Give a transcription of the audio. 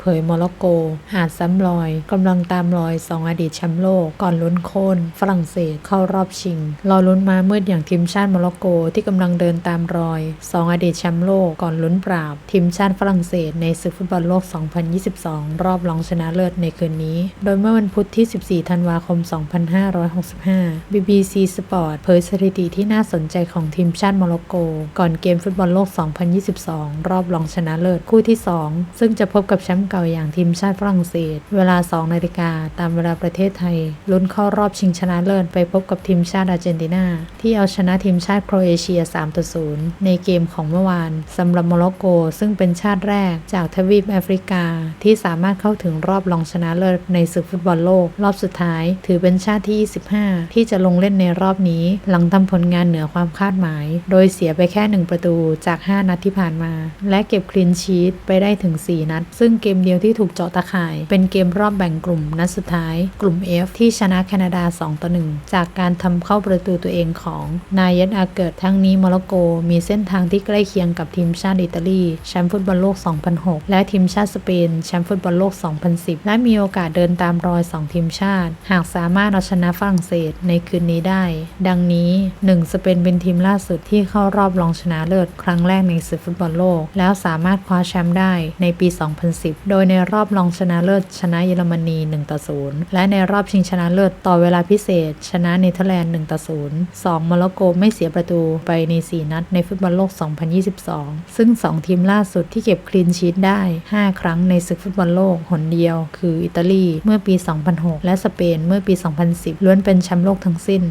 เผยโมร็อกโก หาดซ้ำรอยกำลังตามรอยสองอดีตแชมป์โลก ก่อนลุ้นโค่นฝรั่งเศสเข้ารอบชิง รอลุ้นมาเมืดอย่างทีมชาติโมร็อกโกที่กำลังเดินตามรอยสองอดีตแชมป์โลกก่อนลุ้นปราบ ทีมชาติฝรั่งเศสในศึกฟุตบอลโลก 2022 รอบรองชนะเลิศในคืนนี้ โดยเมื่อวันพุธที่ 14 ธันวาคม 2565 BBC Sport เผยสถิติที่น่าสนใจของทีมชาติโมร็อกโก ก่อนเกมฟุตบอลโลก 2022 รอบรองชนะเลิศคู่ที่ 2 ซึ่งจะพบกับแชมป์เก่าอย่างทีมชาติฝรั่งเศส เวลา 2 นาฬิกาตามเวลาประเทศไทย ลุ้นเข้ารอบชิงชนะเลิศไปพบกับทีมชาติอาร์เจนตินา ที่เอาชนะทีมชาติโครเอเชีย 3-0 ในเกมของเมื่อวานสำหรับโมร็อกโก ซึ่งเป็นชาติแรกจากทวีปแอฟริกา ที่สามารถเข้าถึงรอบรองชนะเลิศในศึกฟุตบอลโลก รอบสุดท้าย ถือเป็นชาติที่ 25 ที่จะลงเล่นในรอบนี้ หลังทำผลงานเหนือความคาดหมาย โดยเสียไปแค่ 1 ประตูจาก 5 นัดที่ผ่านมา และเก็บคลีนชีตไปได้ถึง 4 นัด ซึ่งเกมเดียวที่ถูกเจาะตะข่าย เป็นเกมรอบแบ่งกลุ่มนัดสุดท้าย กลุ่ม F ที่ชนะแคนาดา 2 ต่อ 1 จากการทำเข้าประตูตัวเองของนายนอาเกิดทั้งนี้โมร็อกโก มีเส้นทางที่ใกล้เคียงกับทีมชาติอิตาลีแชมป์ฟุตบอลโลก 2006 และทีมชาติสเปนแชมป์ฟุตบอลโลก 2010 และมีโอกาสเดินตามรอย 2 ทีมชาติ หากสามารถเอาชนะฝรั่งเศสในคืนนี้ได้ ดังนี้ 1 สเปนเป็นทีมล่าสุดที่เข้ารอบรองชนะเลิศครั้งแรกในศึกฟุตบอลโลก แล้วสามารถคว้าแชมป์ได้ในปี 2010โดยในรอบรองชนะเลิศชนะเยอรมนี 1 ต่อ 0 และในรอบชิงชนะเลิศต่อเวลาพิเศษ ชนะเนเธอร์แลนด์ 1 ต่อ 0 2 โมร็อกโกไม่เสียประตูไปใน 4 นัดในฟุตบอลโลก 2022 ซึ่ง 2 ทีมล่าสุดที่เก็บคลีนชีตได้ 5 ครั้งในศึกฟุตบอลโลกหนเดียว คืออิตาลีเมื่อปี 2006 และสเปนเมื่อปี 2010 ล้วนเป็นแชมป์โลกทั้งสิ้น